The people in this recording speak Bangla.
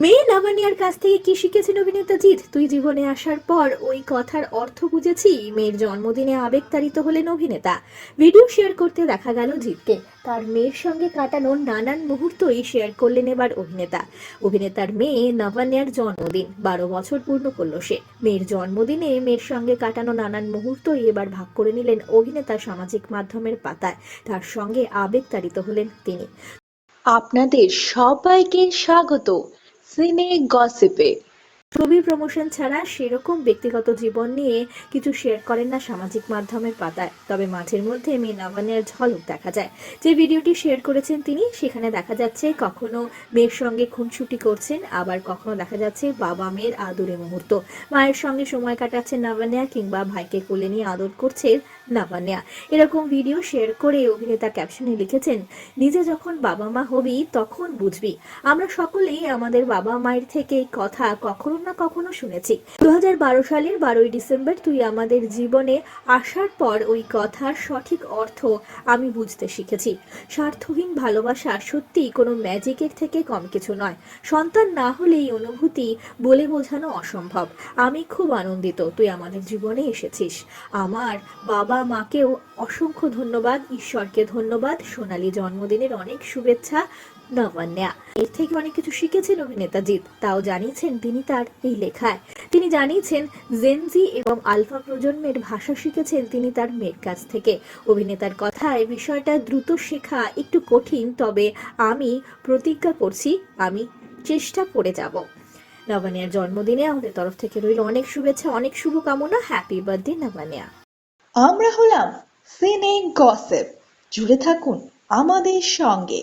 মেয়ে লাভানিয়ার কাছ থেকে কি শিখেছেন অভিনেতা জিৎ? তুই জীবনে আসার পর ওই কথার অর্থ বুঝেছি। মেয়ের জন্মদিনে আবেগতাড়িত হলেন অভিনেতা। ভিডিও শেয়ার করতে দেখা গেল জিৎকে। তার মেয়ের সঙ্গে কাটানো নানান মুহূর্তই শেয়ার করলেন এবার অভিনেতা। অভিনেতার মেয়ে নভানিয়ার জন্মদিন। বারো বছর পূর্ণ করল সে। মেয়ের জন্মদিনে মেয়ের সঙ্গে কাটানো নানান মুহূর্তই এবার ভাগ করে নিলেন অভিনেতা সামাজিক মাধ্যমের পাতায়। তার সঙ্গে আবেগতাড়িত হলেন তিনি। আপনাদের সবাইকে স্বাগত। সিনে গসিপে ছবির প্রমোশন ছাড়া সেরকম ব্যক্তিগত জীবন নিয়ে কিছু শেয়ার করেন না সামাজিক মাধ্যমের পাতায়। তবে মাঝের মধ্যে মেয়ে নবানের ঝলক দেখা যায়। যে ভিডিওটি শেয়ার করেছেন তিনি, সেখানে দেখা যাচ্ছে কখনো মেয়ের সঙ্গে খুনসুটি করছেন, আবার কখনো দেখা যাচ্ছে বাবা মেয়ের আদরে মুহূর্ত। মায়ের সঙ্গে সময় কাটাচ্ছেন নাভানিয়া কিংবা ভাইকে কোলে নিয়ে আদর করছে নাভানিয়া এরকম ভিডিও শেয়ার করে অভিনেতা ক্যাপশনে লিখেছেন, নিজে যখন বাবা মা হবি, তখন বুঝবি। আমরা সকলেই আমাদের বাবা মায়ের থেকে কথা কখনো না কখনো শুনেছি। দু সালের বারোই ডিসেম্বর তুই আমাদের জীবনে আসার পর ওই কথার সঠিক অর্থ আমি বুঝতে শিখেছি। স্বার্থহীন ভালোবাসা সত্যি কোনো ম্যাজিকের থেকে কম কিছু নয়। সন্তান না হলে এই অনুভূতি বলে বোঝানো অসম্ভব। আমি খুব আনন্দিত তুই আমাদের জীবনে এসেছিস। আমার বাবা মাকেও অসংখ্য ধন্যবাদ, ঈশ্বরকে ধন্যবাদ, সোনালী জন্মদিনের অনেক শুভেচ্ছা নবান্যা এর থেকে অনেক কিছু শিখেছেন অভিনেতা জিৎ, তাও জানিয়েছেন তিনি তার এই লেখায়। তিনি জানিয়েছেন জেনজি এবং আলফা প্রজন্মের ভাষা শিখেছেন তিনি তার মেয়ের কাছ থেকে। অভিনেতার কথায় বিষয়টা দ্রুত শেখা একটু কঠিন, তবে আমি প্রতিজ্ঞা করছি, আমি চেষ্টা করে যাব। নবানিয়ার জন্মদিনে আমাদের তরফ থেকে রইল অনেক শুভেচ্ছা, অনেক শুভকামনা। হ্যাপি বার্থডে নবানিয়া আমরা হলাম সিনে গসিপ জুড়ে থাকুন আমাদের সঙ্গে।